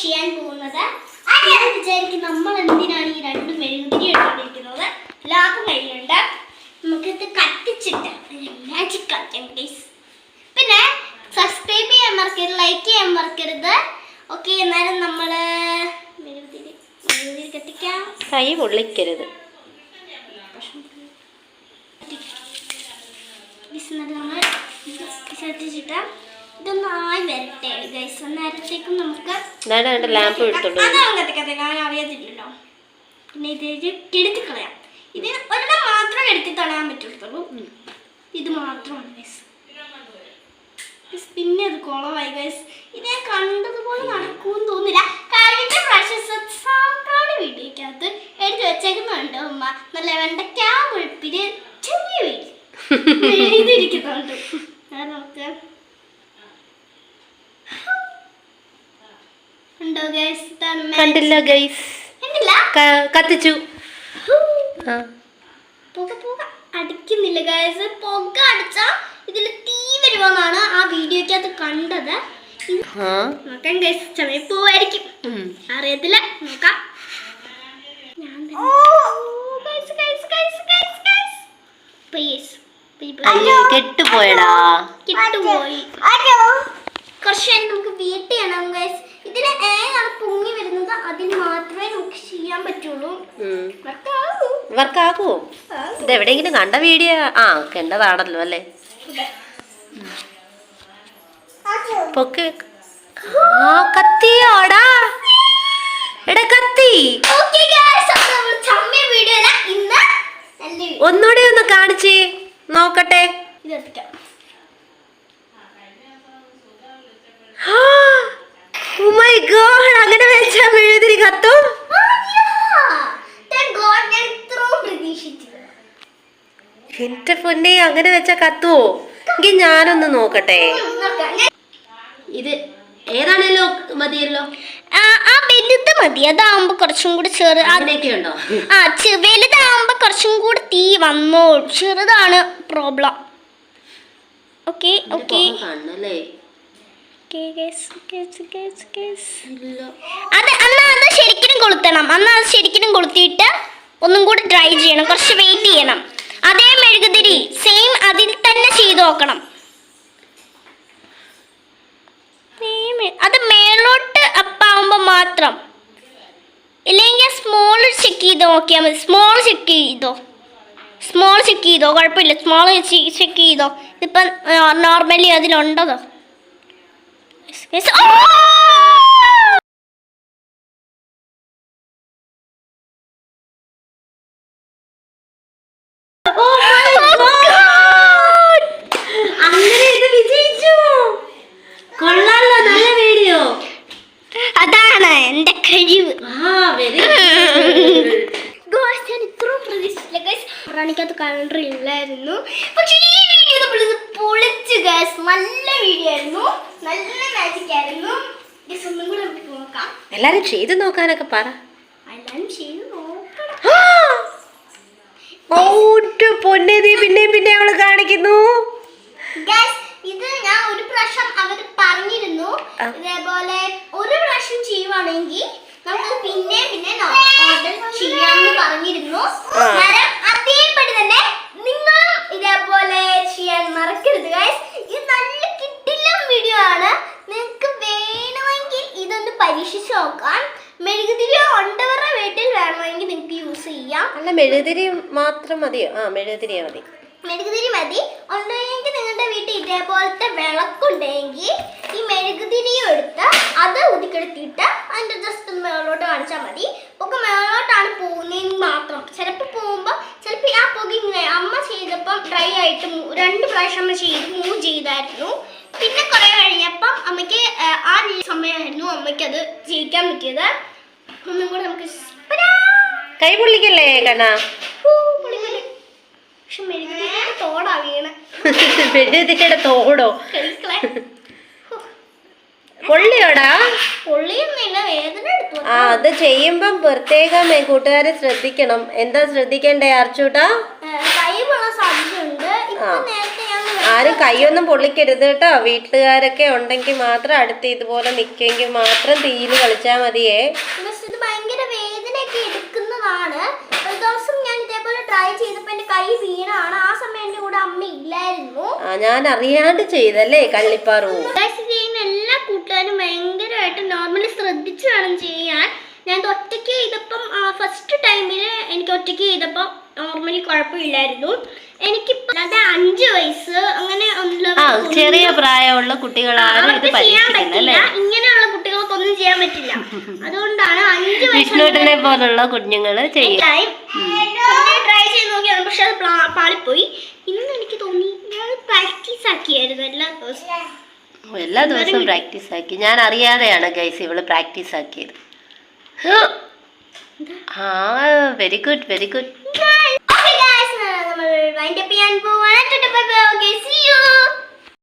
ചെയ്യാൻ പോകുന്നത്. ഞാൻ വിചാരിക്കും നമ്മൾ എന്തിനാണ് ഈ രണ്ട് മെഴുകുതിരി എടുത്തിരിക്കുന്നത് ലാഭം കഴിയുന്നുണ്ട്. നമുക്കിത് കത്തിച്ചിട്ട് മാജിക് കളിക്കാം പ്ലീസ് പിന്നെ സബ്സ്ക്രൈബ് ചെയ്യാൻ മറക്കരുത് ലൈക്ക് ചെയ്യാൻ മറക്കരുത്. ഓക്കെ എന്നാലും നമ്മൾ മെഴുകുതിരി മെഴുകുതിരി കത്തിക്കാം. കൈ പൊള്ളിക്കരുത്. ബിസ്മില്ല വരട്ടെ ഗൈസ് നേരത്തേക്കും നമുക്ക്. ലാമ്പ് ഞാൻ അറിയത്തില്ലല്ലോ പിന്നെ ഇത് ഇത് എടുത്ത് കളയാം. ഇത് ഒരെണ്ണം മാത്രമേ എടുത്ത് കളയാൻ പറ്റുള്ളൂ. ഇത് മാത്രമാണ് ഗൈസ് ഗൈസ്, പിന്നെ അത് കുളമായി ഗൈസ് ഇത് ഞാൻ കണ്ടതുപോലെ നടക്കുമെന്ന് തോന്നില്ല കഴിഞ്ഞ പ്രാവശ്യം സാക്കാട് വീട്ടിലേക്കകത്ത് എടുത്ത് വെച്ചേക്കുന്നുണ്ട് ഉമ്മ. നല്ല വെണ്ടയ്ക്ക മുഴുപ്പിന് ചെറിയ വീട് എഴുതിയിരിക്കുന്നുണ്ട്. അത് നമുക്ക് ഉണ്ടോ ഗൈസ് ഇതാണ് magic. കണ്ടില്ല ഗൈസ് കത്തിച്ചു. അടിക്കുന്നില്ല ഗൈസ് പുക അടിച്ചാ ഇതിൽ തീ വരുമെന്നാണ് ആ വീഡിയോക്കകത്ത് കണ്ടത്. നോക്കാം ഗൈസ് സമയം പോവായിരിക്കും. അറിയത്തില്ല. നോക്കാം. കെട്ടുപോയടാ. കെട്ടുപോയി. കുറച്ച് നമുക്ക് വീട്ടിൽ ചെയ്യണം ഗൈസ് വരുന്നത് മാത്രമേ നമുക്ക് ചെയ്യാൻ പറ്റുള്ളൂ. കണ്ട വീഡിയോ? ആ കണ്ടതാണല്ലോ അല്ലേ? പൊക്ക്. ആ കത്തിയോടാ എടാ കത്തി. ഒന്നുകൂടെ ഒന്ന് കാണിച്ചേ. നോക്കട്ടെ. ഇത് Oh my god അങ്ങനെ വെച്ചാ മെഴുതിരി കത്തും. എന്റെ പൊന്നെ അങ്ങനെ വെച്ചാ കത്തുവോ? എങ്കിൽ ഞാനൊന്ന് നോക്കട്ടെ. ഇത് ഏതാണല്ലോ മതിയല്ലോ? ആ വലുത് മതി. അതാവുമ്പോ കുറച്ചും കൂടി ചെറു ഉണ്ടോ ആ വലുതാവുമ്പോ കുറച്ചും കൂടി തീ വന്നോ ചെറുതാണ് പ്രോബ്ലം. ഓക്കെ ഓക്കെ അത് അന്ന് അത് ശരിക്കും കൊളുത്തണം. അന്ന് അത് ശരിക്കും കൊളുത്തിയിട്ട് ഒന്നും കൂടി ഡ്രൈ ചെയ്യണം. കുറച്ച് വെയിറ്റ് ചെയ്യണം. അതേ മെഴുകുതിരി സെയിം അതിൽ തന്നെ ചെയ്ത് നോക്കണം. അത് മേലോട്ട് അപ്പാവുമ്പോൾ മാത്രം. ഇല്ലെങ്കിൽ സ്മോൾ ചെക്ക് ചെയ്ത് നോക്കിയാൽ മതി. സ്മോൾ ചെക്ക് ചെയ്തോ? സ്മോൾ ചെക്ക് ചെയ്തോ? കുഴപ്പമില്ല. സ്മോൾ ചെക്ക് ചെയ്തോ? ഇതിപ്പം നോർമലി അതിലുണ്ടതോ? Yes. Oh! അങ്ങനെ ഇത് വിജയിച്ചു. കൊള്ളാലോ നല്ല വീഡിയോ. അതാണ് എന്റെ കഴിവ്. ഞാൻ ഇത്രയും പ്രതീക്ഷിച്ചില്ല. ഗൈസ് ഇല്ലായിരുന്നു പക്ഷേ ഈ വീഡിയോ നമ്മൾ ഇത് ഗൈസ് നല്ല വീഡിയോ ആയിരുന്നു. നല്ല മാജിക് ആയിരുന്നു. ഗൈസ് ഒന്നും കൂടെ നമുക്ക് നോക്കാം. എല്ലാരും ചെയ്ത് നോക്കാനൊക്കെ പറ. എല്ലാവരും ചെയ്ത് നോക്കണം. പൊന്നെ നീ പിന്നെയും പിന്നെ അവൾ കാണിക്കുന്നു. ഗൈസ് ഇത് ഞാൻ ഒരു പ്രാവശ്യം അവർ പറഞ്ഞിരുന്നു. ഇതേപോലെ ഒരു പ്രാവശ്യം ചെയ്യുവാണെങ്കിൽ നമുക്ക് പിന്നെ പിന്നെ ഓർഡർ ചെയ്യാമെന്ന് പറഞ്ഞിരുന്നു ആ. അന്നേരം അതേപടി തന്നെ നിങ്ങളും ഇതേപോലെ ചെയ്യാൻ മറക്കരുത് ഗൈസ് ഇത് നല്ല കിട്ടില്ല വീഡിയോ ആണ് നിങ്ങൾക്ക് വേണമെങ്കിൽ ഇതൊന്ന് പരീക്ഷിച്ച് നോക്കാൻ മെഴുകുതിരി ഉണ്ടവരുടെ വീട്ടിൽ വേണമെങ്കിൽ നിങ്ങൾക്ക് യൂസ് ചെയ്യാം അല്ല മെഴുതിരി മാത്രം മതിയോ ആ മെഴുകുതിരി മതി. മെഴുകുതിരി മതി. ഉണ്ടെങ്കിൽ നിങ്ങളുടെ വീട്ടിൽ ഇതേപോലത്തെ വിളക്കുണ്ടെങ്കിൽ ഈ മെഴുകുതിരിയും എടുത്ത് അത് ഉതിക്കെടുത്തിട്ട് അതിന്റെ ജസ്റ്റ് ഒന്ന് മേളോട്ട് കാണിച്ചാൽ മതി. ഒക്കെ മേളോട്ടാണ് പോകുന്നതെന്ന് മാത്രം. ചിലപ്പോൾ പോകുമ്പോൾ ചിലപ്പോൾ ആ പുക ഇങ്ങനെ അമ്മ ചെയ്തപ്പം ഡ്രൈ ആയിട്ട് രണ്ട് പ്രാവശ്യം അമ്മ ചെയ്ത് മൂവ് ചെയ്തായിരുന്നു. പിന്നെ കുറേ കഴിഞ്ഞപ്പം അമ്മയ്ക്ക് ആ, സമയമായിരുന്നു അമ്മയ്ക്ക് അത് ചെയ്യിക്കാൻ പറ്റിയത്. ഒന്നും കൂടെ നമുക്ക്. കൈ പൊള്ളിക്കല്ലേ കണ്ണ? മെഴുകുതിരിയുടെ തോടാ? പൊള്ളിയോടാ? ആ അത് ചെയ്യുമ്പം പ്രത്യേകം കൂട്ടുകാരെ ശ്രദ്ധിക്കണം. എന്താ ശ്രദ്ധിക്കണ്ടേ അർച്ചൂട്ടാ? ആരും കൈയൊന്നും പൊള്ളിക്കരുത് കേട്ടോ. വീട്ടുകാരൊക്കെ ഉണ്ടെങ്കിൽ മാത്രം അടുത്ത് ഇതുപോലെ നിൽക്കെങ്കിൽ മാത്രം തീയിൽ കളിച്ചാൽ മതിയേ പക്ഷെ ഇത് ഭയങ്കര വേദനയൊക്കെ എടുക്കുന്നതാണ് ഒരു ദിവസം ഞാൻ ഇതേപോലെ ട്രൈ ചെയ്തപ്പോൾ എന്റെ കൈ വീണാണ്. ആ സമയം എന്റെ കൂടെ അമ്മ ഇല്ലായിരുന്നു. ആ ഞാൻ അറിയാണ്ട് ചെയ്തല്ലേ കള്ളിപ്പാറു? ചെയ്യുന്ന എല്ലാ കൂട്ടുകാരും ഭയങ്കരമായിട്ട് നോർമലി ശ്രദ്ധിച്ചു വേണം ചെയ്യാൻ. ഞാൻ ഒറ്റയ്ക്ക് ചെയ്തപ്പം ഫസ്റ്റ് ടൈമിൽ എനിക്ക് ഒറ്റയ്ക്ക് ചെയ്തപ്പോൾ നോർമലി കുഴപ്പമില്ലായിരുന്നു. എനിക്കിപ്പോൾ അത് അഞ്ച് വയസ്സ് അങ്ങനെ ചെറിയ പ്രായമുള്ള കുട്ടികളാണ് ഇത് പരീക്ഷിക്കുന്നത് അല്ലേ? ചെയ്യാൻ പറ്റില്ല. അതുകൊണ്ടാണ് അഞ്ച് വയസ്സിനെ പോലുള്ള കുഞ്ഞുങ്ങൾ ചെയ്യും ട്രൈ ചെയ്ത് നോക്കിയാണ് പക്ഷെ അത് പാളിപ്പോയി. ഇന്ന് എനിക്ക് തോന്നി ഞാൻ പ്രാക്ടീസ് ആക്കിയായിരുന്നു എല്ലാ ദിവസവും. എല്ലാ ദിവസവും പ്രാക്ടീസ് ആക്കി. ഞാൻ അറിയാതെയാണ് ഗൈസ് ഇവൾ പ്രാക്ടീസ് ആക്കിയത്. ആ വെരി ഗുഡ് വെരി ഗുഡ് നമ്മൾ വൈൻഡ് അപ്പ് ചെയ്യാൻ പോവാണ്. Okay see you.